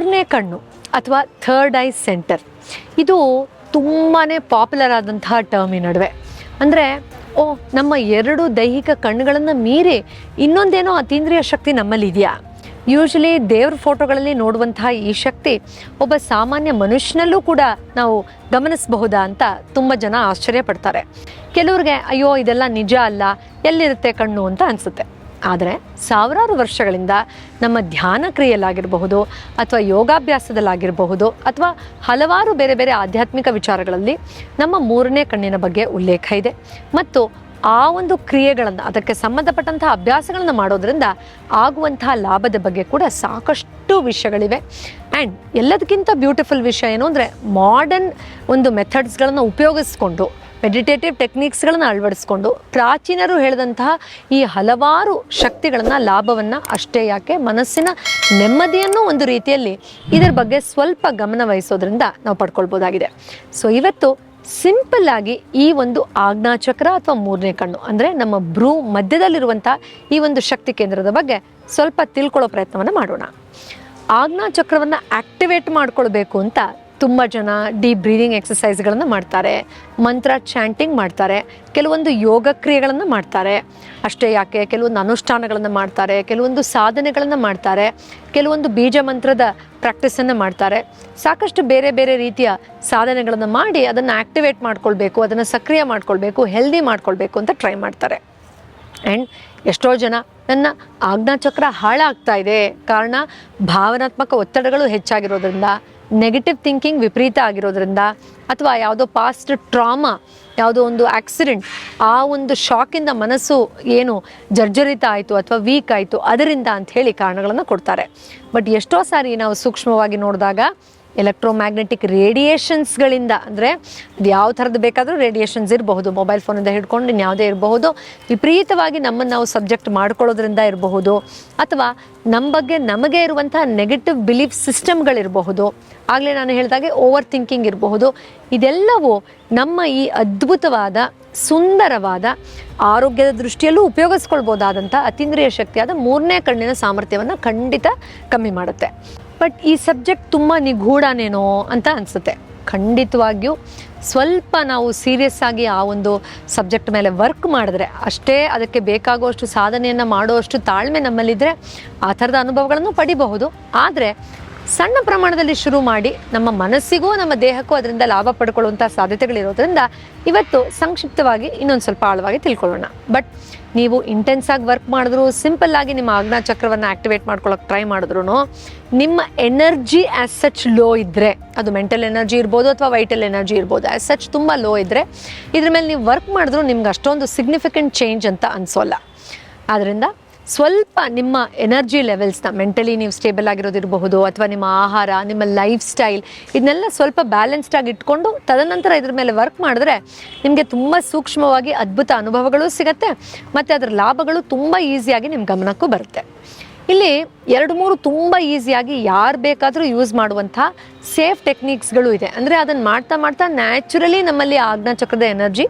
ಮೂರನೇ ಕಣ್ಣು ಅಥವಾ ಥರ್ಡ್ ಐ ಸೆಂಟರ್ ಇದು ತುಂಬಾ ಪಾಪ್ಯುಲರ್ ಆದಂತಹ ಟರ್ಮ್ ಈ ನಡುವೆ. ಅಂದರೆ, ಓ, ನಮ್ಮ ಎರಡು ದೈಹಿಕ ಕಣ್ಣುಗಳನ್ನು ಮೀರಿ ಇನ್ನೊಂದೇನೋ ಅತೀಂದ್ರಿಯ ಶಕ್ತಿ ನಮ್ಮಲ್ಲಿ ಇದೆಯಾ? ಯೂಶಲಿ ದೇವ್ರ ಫೋಟೋಗಳಲ್ಲಿ ನೋಡುವಂತಹ ಈ ಶಕ್ತಿ ಒಬ್ಬ ಸಾಮಾನ್ಯ ಮನುಷ್ಯನಲ್ಲೂ ಕೂಡ ನಾವು ಗಮನಿಸಬಹುದಾ ಅಂತ ತುಂಬ ಜನ ಆಶ್ಚರ್ಯ ಪಡ್ತಾರೆ. ಕೆಲವ್ರಿಗೆ, ಅಯ್ಯೋ, ಇದೆಲ್ಲ ನಿಜ ಅಲ್ಲ, ಎಲ್ಲಿರುತ್ತೆ ಕಣ್ಣು? ಅಂತ ಅನಿಸುತ್ತೆ. ಆದರೆ ಸಾವಿರಾರು ವರ್ಷಗಳಿಂದ ನಮ್ಮ ಧ್ಯಾನ ಕ್ರಿಯೆಯಲ್ಲಾಗಿರಬಹುದು ಅಥವಾ ಯೋಗಾಭ್ಯಾಸದಲ್ಲಾಗಿರಬಹುದು ಅಥವಾ ಹಲವಾರು ಬೇರೆ ಬೇರೆ ಆಧ್ಯಾತ್ಮಿಕ ವಿಚಾರಗಳಲ್ಲಿ ನಮ್ಮ ಮೂರನೇ ಕಣ್ಣಿನ ಬಗ್ಗೆ ಉಲ್ಲೇಖ ಇದೆ. ಮತ್ತು ಆ ಒಂದು ಕ್ರಿಯೆಗಳನ್ನು, ಅದಕ್ಕೆ ಸಂಬಂಧಪಟ್ಟಂತಹ ಅಭ್ಯಾಸಗಳನ್ನು ಮಾಡೋದ್ರಿಂದ ಆಗುವಂತಹ ಲಾಭದ ಬಗ್ಗೆ ಕೂಡ ಸಾಕಷ್ಟು ವಿಷಯಗಳಿವೆ. ಆ್ಯಂಡ್ ಎಲ್ಲದಕ್ಕಿಂತ ಬ್ಯೂಟಿಫುಲ್ ವಿಷಯ ಏನು ಅಂದರೆ ಮಾಡರ್ನ್ ಒಂದು ಮೆಥಡ್ಸ್ಗಳನ್ನು ಉಪಯೋಗಿಸ್ಕೊಂಡು ಮೆಡಿಟೇಟಿವ್ ಟೆಕ್ನಿಕ್ಸ್ಗಳನ್ನು ಅಳವಡಿಸ್ಕೊಂಡು ಪ್ರಾಚೀನರು ಹೇಳಿದಂತಹ ಈ ಹಲವಾರು ಶಕ್ತಿಗಳನ್ನು, ಲಾಭವನ್ನು ಅಷ್ಟೇ ಯಾಕೆ ಮನಸ್ಸಿನ ನೆಮ್ಮದಿಯನ್ನು ಒಂದು ರೀತಿಯಲ್ಲಿ ಇದರ ಬಗ್ಗೆ ಸ್ವಲ್ಪ ಗಮನ ವಹಿಸೋದ್ರಿಂದ ನಾವು ಪಡ್ಕೊಳ್ಬೋದಾಗಿದೆ. ಸೊ ಇವತ್ತು ಸಿಂಪಲ್ ಆಗಿ ಈ ಒಂದು ಆಜ್ಞಾಚಕ್ರ ಅಥವಾ ಮೂರನೇ ಕಣ್ಣು ಅಂದರೆ ನಮ್ಮ ಭ್ರೂ ಮಧ್ಯದಲ್ಲಿರುವಂಥ ಈ ಒಂದು ಶಕ್ತಿ ಕೇಂದ್ರದ ಬಗ್ಗೆ ಸ್ವಲ್ಪ ತಿಳ್ಕೊಳ್ಳೋ ಪ್ರಯತ್ನವನ್ನು ಮಾಡೋಣ. ಆಜ್ಞಾಚಕ್ರವನ್ನು ಆಕ್ಟಿವೇಟ್ ಮಾಡ್ಕೊಳ್ಬೇಕು ಅಂತ ತುಂಬ ಜನ ಡೀಪ್ ಬ್ರೀದಿಂಗ್ ಎಕ್ಸಸೈಸ್ಗಳನ್ನು ಮಾಡ್ತಾರೆ. ಮಂತ್ರ ಚಾಂಟಿಂಗ್ ಮಾಡ್ತಾರೆ. ಕೆಲವೊಂದು ಯೋಗ ಕ್ರಿಯೆಗಳನ್ನು ಮಾಡ್ತಾರೆ. ಅಷ್ಟೇ ಯಾಕೆ? ಕೆಲವೊಂದು ಅನುಷ್ಠಾನಗಳನ್ನು ಮಾಡ್ತಾರೆ. ಕೆಲವೊಂದು ಸಾಧನೆಗಳನ್ನು ಮಾಡ್ತಾರೆ. ಕೆಲವೊಂದು ಬೀಜ ಮಂತ್ರದ ಪ್ರಾಕ್ಟೀಸನ್ನು ಮಾಡ್ತಾರೆ. ಸಾಕಷ್ಟು ಬೇರೆ ಬೇರೆ ರೀತಿಯ ಸಾಧನೆಗಳನ್ನು ಮಾಡಿ ಅದನ್ನು ಆ್ಯಕ್ಟಿವೇಟ್ ಮಾಡ್ಕೊಳ್ಬೇಕು, ಅದನ್ನು ಸಕ್ರಿಯ ಮಾಡ್ಕೊಳ್ಬೇಕು ಹೆಲ್ದಿ ಮಾಡ್ಕೊಳ್ಬೇಕು ಅಂತ ಟ್ರೈ ಮಾಡ್ತಾರೆ. ಆ್ಯಂಡ್ ಎಷ್ಟೋ ಜನ ನನ್ನ ಆಜ್ಞಾಚಕ್ರ ಹಾಳಾಗ್ತಾ ಇದೆ. ಕಾರಣ ಭಾವನಾತ್ಮಕ ಒತ್ತಡಗಳು ಹೆಚ್ಚಾಗಿರೋದ್ರಿಂದ ನೆಗೆಟಿವ್ ಥಿಂಕಿಂಗ್ ವಿಪರೀತ ಆಗಿರೋದ್ರಿಂದ ಅಥವಾ ಯಾವುದೋ ಪಾಸ್ಟ್ ಟ್ರಾಮಾ ಯಾವುದೋ ಒಂದು ಆಕ್ಸಿಡೆಂಟ್ ಆ ಒಂದು ಶಾಕಿಂದ ಮನಸ್ಸು ಏನು ಜರ್ಜರಿತ ಆಯಿತು ಅಥವಾ ವೀಕ್ ಆಯಿತು, ಅದರಿಂದ ಅಂತ ಹೇಳಿ ಕಾರಣಗಳನ್ನು ಕೊಡ್ತಾರೆ. ಬಟ್ ಎಷ್ಟೋ ಸಾರಿ ನಾವು ಸೂಕ್ಷ್ಮವಾಗಿ ನೋಡಿದಾಗ ಎಲೆಕ್ಟ್ರೋಮ್ಯಾಗ್ನೆಟಿಕ್ ರೇಡಿಯೇಷನ್ಸ್ಗಳಿಂದ ಅಂದರೆ ಅದು ಯಾವ ಥರದ್ದು ಬೇಕಾದರೂ ರೇಡಿಯೇಷನ್ಸ್ ಇರಬಹುದು. ಮೊಬೈಲ್ ಫೋನಿಂದ ಹಿಡ್ಕೊಂಡು ಯಾವುದೇ ಇರಬಹುದು. ವಿಪರೀತವಾಗಿ ನಮ್ಮನ್ನು ನಾವು ಸಬ್ಜೆಕ್ಟ್ ಮಾಡ್ಕೊಳ್ಳೋದ್ರಿಂದ ಇರಬಹುದು. ಅಥವಾ ನಮ್ಮ ಬಗ್ಗೆ ನಮಗೆ ಇರುವಂಥ ನೆಗೆಟಿವ್ ಬಿಲೀಫ್ ಸಿಸ್ಟಮ್ಗಳಿರಬಹುದು ಆಗಲೇ ನಾನು ಹೇಳಿದಾಗೆ ಓವರ್ ಥಿಂಕಿಂಗ್ ಇರಬಹುದು. ಇದೆಲ್ಲವೂ ನಮ್ಮ ಈ ಅದ್ಭುತವಾದ, ಸುಂದರವಾದ, ಆರೋಗ್ಯದ ದೃಷ್ಟಿಯಲ್ಲೂ ಉಪಯೋಗಿಸ್ಕೊಳ್ಬೋದಾದಂಥ ಅತೀಂದ್ರಿಯ ಶಕ್ತಿಯಾದ ಮೂರನೇ ಕಣ್ಣಿನ ಸಾಮರ್ಥ್ಯವನ್ನು ಖಂಡಿತ ಕಮ್ಮಿ ಮಾಡುತ್ತೆ. ಬಟ್ ಈ ಸಬ್ಜೆಕ್ಟ್ ತುಂಬ ನಿಗೂಢನೇನೋ ಅಂತ ಅನಿಸುತ್ತೆ. ಖಂಡಿತವಾಗಿಯೂ ಸ್ವಲ್ಪ ನಾವು ಸೀರಿಯಸ್ ಆಗಿ ಆ ಒಂದು ಸಬ್ಜೆಕ್ಟ್ ಮೇಲೆ ವರ್ಕ್ ಮಾಡಿದ್ರೆ, ಅಷ್ಟೇ ಅದಕ್ಕೆ ಬೇಕಾಗುವಷ್ಟು ಸಾಧನೆಯನ್ನು ಮಾಡುವಷ್ಟು ತಾಳ್ಮೆ ನಮ್ಮಲ್ಲಿದ್ದರೆ ಆ ಥರದ ಅನುಭವಗಳನ್ನು ಪಡಿಬಹುದು. ಆದರೆ ಸಣ್ಣ ಪ್ರಮಾಣದಲ್ಲಿ ಶುರು ಮಾಡಿ ನಮ್ಮ ಮನಸ್ಸಿಗೂ ನಮ್ಮ ದೇಹಕ್ಕೂ ಅದರಿಂದ ಲಾಭ ಪಡ್ಕೊಳ್ಳುವಂಥ ಸಾಧ್ಯತೆಗಳಿರೋದ್ರಿಂದ ಇವತ್ತು ಸಂಕ್ಷಿಪ್ತವಾಗಿ ಇನ್ನೊಂದು ಸ್ವಲ್ಪ ಆಳವಾಗಿ ತಿಳ್ಕೊಳ್ಳೋಣ. ಬಟ್ ನೀವು ಇಂಟೆನ್ಸ್ ಆಗಿ ವರ್ಕ್ ಮಾಡಿದ್ರು ಸಿಂಪಲ್ ಆಗಿ ನಿಮ್ಮ ಆಜ್ಞಾ ಚಕ್ರವನ್ನು ಆಕ್ಟಿವೇಟ್ ಮಾಡ್ಕೊಳ್ಳೋಕೆ ಟ್ರೈ ಮಾಡಿದ್ರು ನಿಮ್ಮ ಎನರ್ಜಿ ಆಸ್ ಸಚ್ ಲೋ ಇದ್ದರೆ ಅದು ಮೆಂಟಲ್ ಎನರ್ಜಿ ಇರ್ಬೋದು ಅಥವಾ ವೈಟಲ್ ಎನರ್ಜಿ ಇರ್ಬೋದು ಆಸ್ ಸಚ್ ತುಂಬ ಲೋ ಇದ್ದರೆ ಇದ್ರ ಮೇಲೆ ನೀವು ವರ್ಕ್ ಮಾಡಿದ್ರು ನಿಮ್ಗೆ ಅಷ್ಟೊಂದು ಸಿಗ್ನಿಫಿಕೆಂಟ್ ಚೇಂಜ್ ಅಂತ ಅನಿಸೋಲ್ಲ. ಆದ್ದರಿಂದ ಸ್ವಲ್ಪ ನಿಮ್ಮ ಎನರ್ಜಿ ಲೆವೆಲ್ಸ್ನ ಮೆಂಟಲಿ ನೀವು ಸ್ಟೇಬಲ್ ಆಗಿರೋದಿರಬಹುದು ಅಥವಾ ನಿಮ್ಮ ಆಹಾರ, ನಿಮ್ಮ ಲೈಫ್ ಸ್ಟೈಲ್ ಇದನ್ನೆಲ್ಲ ಸ್ವಲ್ಪ ಬ್ಯಾಲೆನ್ಸ್ಡ್ ಆಗಿ ಇಟ್ಕೊಂಡು ತದನಂತರ ಇದ್ರ ಮೇಲೆ ವರ್ಕ್ ಮಾಡಿದ್ರೆ ನಿಮಗೆ ತುಂಬ ಸೂಕ್ಷ್ಮವಾಗಿ ಅದ್ಭುತ ಅನುಭವಗಳು ಸಿಗತ್ತೆ ಮತ್ತು ಅದರ ಲಾಭಗಳು ತುಂಬ ಈಸಿಯಾಗಿ ನಿಮ್ಮ ಗಮನಕ್ಕೂ ಬರುತ್ತೆ. ಇಲ್ಲಿ ಎರಡು ಮೂರು ತುಂಬ ಈಸಿಯಾಗಿ ಯಾರು ಬೇಕಾದರೂ ಯೂಸ್ ಮಾಡುವಂಥ ಸೇಫ್ ಟೆಕ್ನಿಕ್ಸ್ಗಳು ಇದೆ. ಅಂದರೆ ಅದನ್ನು ಮಾಡ್ತಾ ಮಾಡ್ತಾ ನ್ಯಾಚುರಲಿ ನಮ್ಮಲ್ಲಿ ಆಜ್ಞಾಚಕ್ರದ ಎನರ್ಜಿ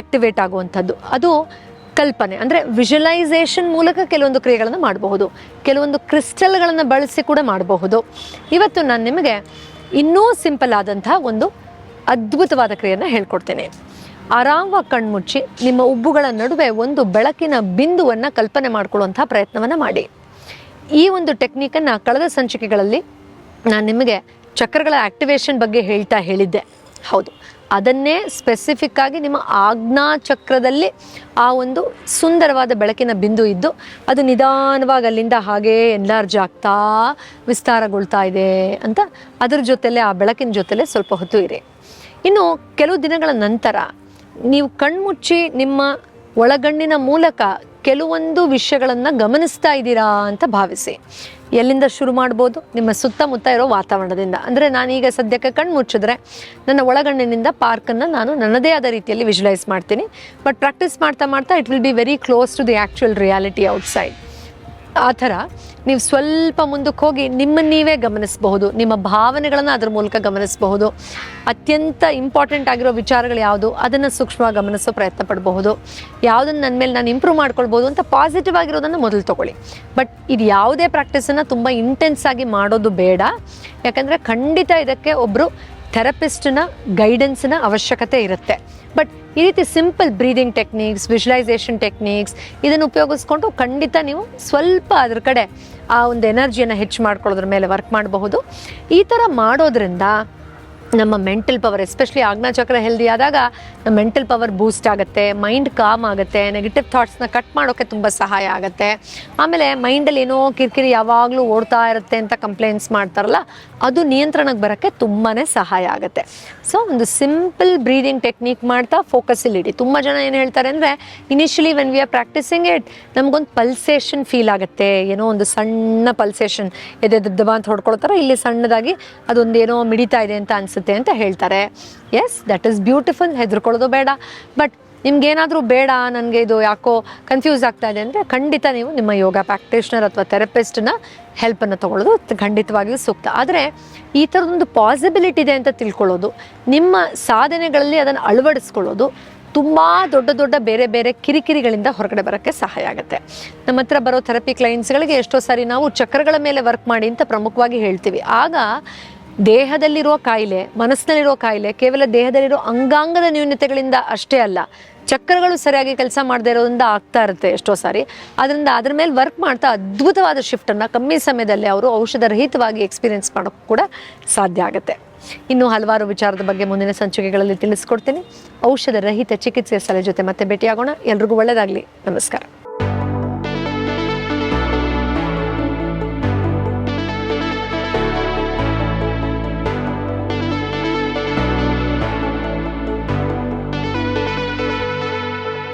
ಆಕ್ಟಿವೇಟ್ ಆಗುವಂಥದ್ದು. ಅದು ಕಲ್ಪನೆ, ಅಂದರೆ ವಿಜುವಲೈಸೇಷನ್ ಮೂಲಕ ಕೆಲವೊಂದು ಕ್ರಿಯೆಗಳನ್ನು ಮಾಡಬಹುದು. ಕೆಲವೊಂದು ಕ್ರಿಸ್ಟಲ್ಗಳನ್ನು ಬಳಸಿ ಕೂಡ ಮಾಡಬಹುದು. ಇವತ್ತು ನಾನು ನಿಮಗೆ ಇನ್ನೂ ಸಿಂಪಲ್ ಆದಂತಹ ಒಂದು ಅದ್ಭುತವಾದ ಕ್ರಿಯೆಯನ್ನು ಹೇಳ್ಕೊಡ್ತೇನೆ. ಆರಾಮವಾಗಿ ಕಣ್ಮುಚ್ಚಿ ನಿಮ್ಮ ಉಬ್ಬುಗಳ ನಡುವೆ ಒಂದು ಬೆಳಕಿನ ಬಿಂದುವನ್ನು ಕಲ್ಪನೆ ಮಾಡಿಕೊಳ್ಳುವಂತಹ ಪ್ರಯತ್ನವನ್ನು ಮಾಡಿ. ಈ ಒಂದು ಟೆಕ್ನಿಕನ್ನು ಕಳೆದ ಸಂಚಿಕೆಗಳಲ್ಲಿ ನಾನು ನಿಮಗೆ ಚಕ್ರಗಳ ಆಕ್ಟಿವೇಶನ್ ಬಗ್ಗೆ ಹೇಳ್ತಾ ಹೇಳಿದ್ದೆ. ಹೌದು. ಅದನ್ನೇ ಸ್ಪೆಸಿಫಿಕ್ ಆಗಿ ನಿಮ್ಮ ಆಜ್ಞಾ ಚಕ್ರದಲ್ಲಿ ಆ ಒಂದು ಸುಂದರವಾದ ಬೆಳಕಿನ ಬಿಂದು ಇದ್ದು, ಅದು ನಿಧಾನವಾಗಿ ಅಲ್ಲಿಂದ ಹಾಗೇ ಎನ್ಲಾರ್ಜ್ ಆಗ್ತಾ ವಿಸ್ತಾರಗೊಳ್ತಾ ಇದೆ ಅಂತ ಅದ್ರ ಜೊತೆಲೆ, ಆ ಬೆಳಕಿನ ಜೊತೆಲೆ ಸ್ವಲ್ಪ ಹೊತ್ತು ಇರಿ. ಇನ್ನು ಕೆಲವು ದಿನಗಳ ನಂತರ ನೀವು ಕಣ್ಮುಚ್ಚಿ ನಿಮ್ಮ ಒಳಗಣ್ಣಿನ ಮೂಲಕ ಕೆಲವೊಂದು ವಿಷಯಗಳನ್ನು ಗಮನಿಸ್ತಾ ಇದ್ದೀರಾ ಅಂತ ಭಾವಿಸಿ. ಎಲ್ಲಿಂದ ಶುರು ಮಾಡ್ಬೋದು? ನಿಮ್ಮ ಸುತ್ತಮುತ್ತ ಇರೋ ವಾತಾವರಣದಿಂದ. ಅಂದರೆ ನಾನೀಗ ಸದ್ಯಕ್ಕೆ ಕಣ್ಣು ಮುಚ್ಚಿದ್ರೆ ನನ್ನ ಒಳಗಣ್ಣಿನಿಂದ ಪಾರ್ಕನ್ನು ನಾನು ನನ್ನದೇ ಆದ ರೀತಿಯಲ್ಲಿ ವಿಜುವಲೈಸ್ ಮಾಡ್ತೀನಿ. ಬಟ್ ಪ್ರಾಕ್ಟೀಸ್ ಮಾಡ್ತಾ ಮಾಡ್ತಾ it will be very close to the actual reality outside ಆ ಥರ ನೀವು ಸ್ವಲ್ಪ ಮುಂದಕ್ಕೆ ಹೋಗಿ ನಿಮ್ಮನ್ನು ನೀವೇ ಗಮನಿಸಬಹುದು, ನಿಮ್ಮ ಭಾವನೆಗಳನ್ನು ಅದರ ಮೂಲಕ ಗಮನಿಸಬಹುದು. ಅತ್ಯಂತ ಇಂಪಾರ್ಟೆಂಟ್ ಆಗಿರೋ ವಿಚಾರಗಳು ಯಾವುದು? ಅದನ್ನು ಸೂಕ್ಷ್ಮವಾಗಿ ಗಮನಿಸೋ ಪ್ರಯತ್ನ ಪಡಬಹುದು. ಯಾವುದನ್ನು ನನ್ನ ಮೇಲೆ ನಾನು ಇಂಪ್ರೂವ್ ಮಾಡ್ಕೊಳ್ಬೋದು ಅಂತ ಪಾಸಿಟಿವ್ ಆಗಿರೋದನ್ನು ಮೊದಲು ತಗೊಳ್ಳಿ. ಬಟ್ ಇದು ಯಾವುದೇ ಪ್ರಾಕ್ಟೀಸನ್ನು ತುಂಬ ಇಂಟೆನ್ಸ್ ಆಗಿ ಮಾಡೋದು ಬೇಡ. ಯಾಕಂದರೆ ಖಂಡಿತ ಇದಕ್ಕೆ ಒಬ್ಬರು ಥೆರಪಿಸ್ಟ್ನ ಗೈಡೆನ್ಸ್ನ ಅವಶ್ಯಕತೆ ಇರುತ್ತೆ. ಬಟ್ ಈ ರೀತಿ simple breathing techniques visualisation techniques ಇದನ್ನು ಉಪಯೋಗಿಸ್ಕೊಂಡು ಖಂಡಿತ ನೀವು ಸ್ವಲ್ಪ ಅದ್ರ ಕಡೆ ಆ ಒಂದು ಎನರ್ಜಿಯನ್ನು ಹೆಚ್ಚು ಮಾಡ್ಕೊಳ್ಳೋದ್ರ ಮೇಲೆ ವರ್ಕ್ ಮಾಡಬಹುದು. ಈ ಥರ ಮಾಡೋದ್ರಿಂದ ನಮ್ಮ ಮೆಂಟಲ್ ಪವರ್ ಎಸ್ಪೆಷಲಿ ಆಜ್ಞಾಚಕ್ರ ಹೆಲ್ದಿ ಆದಾಗ ನಮ್ಮ ಮೆಂಟಲ್ ಪವರ್ ಬೂಸ್ಟ್ ಆಗುತ್ತೆ ಮೈಂಡ್ ಕಾಮ್ ಆಗುತ್ತೆ ನೆಗೆಟಿವ್ ಥಾಟ್ಸ್ನ ಕಟ್ ಮಾಡೋಕ್ಕೆ ತುಂಬ ಸಹಾಯ ಆಗುತ್ತೆ. ಆಮೇಲೆ ಮೈಂಡಲ್ಲಿ ಏನೋ ಕಿರಿಕಿರಿ ಯಾವಾಗಲೂ ಓಡ್ತಾ ಇರುತ್ತೆ ಅಂತ ಕಂಪ್ಲೇಂಟ್ಸ್ ಮಾಡ್ತಾರಲ್ಲ, ಅದು ನಿಯಂತ್ರಣಕ್ಕೆ ಬರೋಕ್ಕೆ ತುಂಬಾ ಸಹಾಯ ಆಗುತ್ತೆ. ಸೊ ಒಂದು ಸಿಂಪಲ್ ಬ್ರೀದಿಂಗ್ ಟೆಕ್ನಿಕ್ ಮಾಡ್ತಾ ಫೋಕಸ್ ಇಲ್ಲಿ ಇಡಿ. ತುಂಬ ಜನ ಏನು ಹೇಳ್ತಾರೆ ಅಂದರೆ initially when we are practising it ನಮಗೊಂದು ಪಲ್ಸೇಷನ್ ಫೀಲ್ ಆಗುತ್ತೆ. ಏನೋ ಒಂದು ಸಣ್ಣ ಪಲ್ಸೇಷನ್ ಎದೆ ದಬ್ಬ ಅಂತ ಹೊಡ್ಕೊಳ್ತಾರೆ, ಇಲ್ಲಿ ಸಣ್ಣದಾಗಿ ಅದೊಂದೇನೋ ಮಿಡಿತಾ ಇದೆ ಅಂತ ಅನಿಸುತ್ತೆ. ಅಂತ ಹೇಳ್ತಾರೆ. ಎಸ್ ದಟ್ ಈಸ್ ಬ್ಯೂಟಿಫುಲ್ ಹೆದರ್ಕೊಳ್ಳೋದು ಬೇಡ. ಬಟ್ ನಿಮ್ಗೇನಾದರೂ ಬೇಡ, ನನಗೆ ಇದು ಯಾಕೋ ಕನ್ಫ್ಯೂಸ್ ಆಗ್ತಾ ಇದೆ ಅಂದರೆ ಖಂಡಿತ ನೀವು ನಿಮ್ಮ ಯೋಗ ಪ್ರಾಕ್ಟೀಷ್ನರ್ ಅಥವಾ ಥೆರಪಿಸ್ಟ್ನ ಹೆಲ್ಪನ್ನು ತೊಗೊಳ್ಳೋದು ಖಂಡಿತವಾಗಿಯೂ ಸೂಕ್ತ. ಆದರೆ ಈ ಥರದೊಂದು ಪಾಸಿಬಿಲಿಟಿ ಇದೆ ಅಂತ ತಿಳ್ಕೊಳ್ಳೋದು. ನಿಮ್ಮ ಸಾಧನೆಗಳಲ್ಲಿ ಅದನ್ನು ಅಳವಡಿಸ್ಕೊಳ್ಳೋದು ತುಂಬ ದೊಡ್ಡ ದೊಡ್ಡ ಬೇರೆ ಬೇರೆ ಕಿರಿಕಿರಿಗಳಿಂದ ಹೊರಗಡೆ ಬರೋಕ್ಕೆ ಸಹಾಯ ಆಗುತ್ತೆ. ನಮ್ಮ ಹತ್ರ ಬರೋ ಥೆರಪಿ ಕ್ಲೈಂಟ್ಸ್ಗಳಿಗೆ ಎಷ್ಟೋ ಸಾರಿ ನಾವು ಚಕ್ರಗಳ ಮೇಲೆ ವರ್ಕ್ ಮಾಡಿ ಅಂತ ಪ್ರಮುಖವಾಗಿ ಹೇಳ್ತೀವಿ. ಆಗ ದೇಹದಲ್ಲಿರುವ ಕಾಯಿಲೆ ಮನಸ್ಸಿನಲ್ಲಿರೋ ಕಾಯಿಲೆ ಕೇವಲ ದೇಹದಲ್ಲಿರೋ ಅಂಗಾಂಗದ ನ್ಯೂನತೆಗಳಿಂದ ಅಷ್ಟೇ ಅಲ್ಲ, ಚಕ್ರಗಳು ಸರಿಯಾಗಿ ಕೆಲಸ ಮಾಡದೇ ಇರೋದ್ರಿಂದ ಆಗ್ತಾ ಇರುತ್ತೆ ಎಷ್ಟೋ ಸಾರಿ. ಅದರಿಂದ ಅದ್ರ ಮೇಲೆ ವರ್ಕ್ ಮಾಡ್ತಾ ಅದ್ಭುತವಾದ ಶಿಫ್ಟನ್ನು ಕಮ್ಮಿ ಸಮಯದಲ್ಲಿ ಅವರು ಔಷಧ ರಹಿತವಾಗಿ ಎಕ್ಸ್ಪೀರಿಯನ್ಸ್ ಮಾಡೋಕ್ಕೂ ಕೂಡ ಸಾಧ್ಯ ಆಗುತ್ತೆ. ಇನ್ನು ಹಲವಾರು ವಿಚಾರದ ಬಗ್ಗೆ ಮುಂದಿನ ಸಂಚಿಕೆಗಳಲ್ಲಿ ತಿಳಿಸ್ಕೊಡ್ತೀನಿ. ಔಷಧ ರಹಿತ ಚಿಕಿತ್ಸೆ ಸಲಹೆ ಜೊತೆ ಮತ್ತೆ ಭೇಟಿಯಾಗೋಣ. ಎಲ್ರಿಗೂ ಒಳ್ಳೆಯದಾಗಲಿ ನಮಸ್ಕಾರ.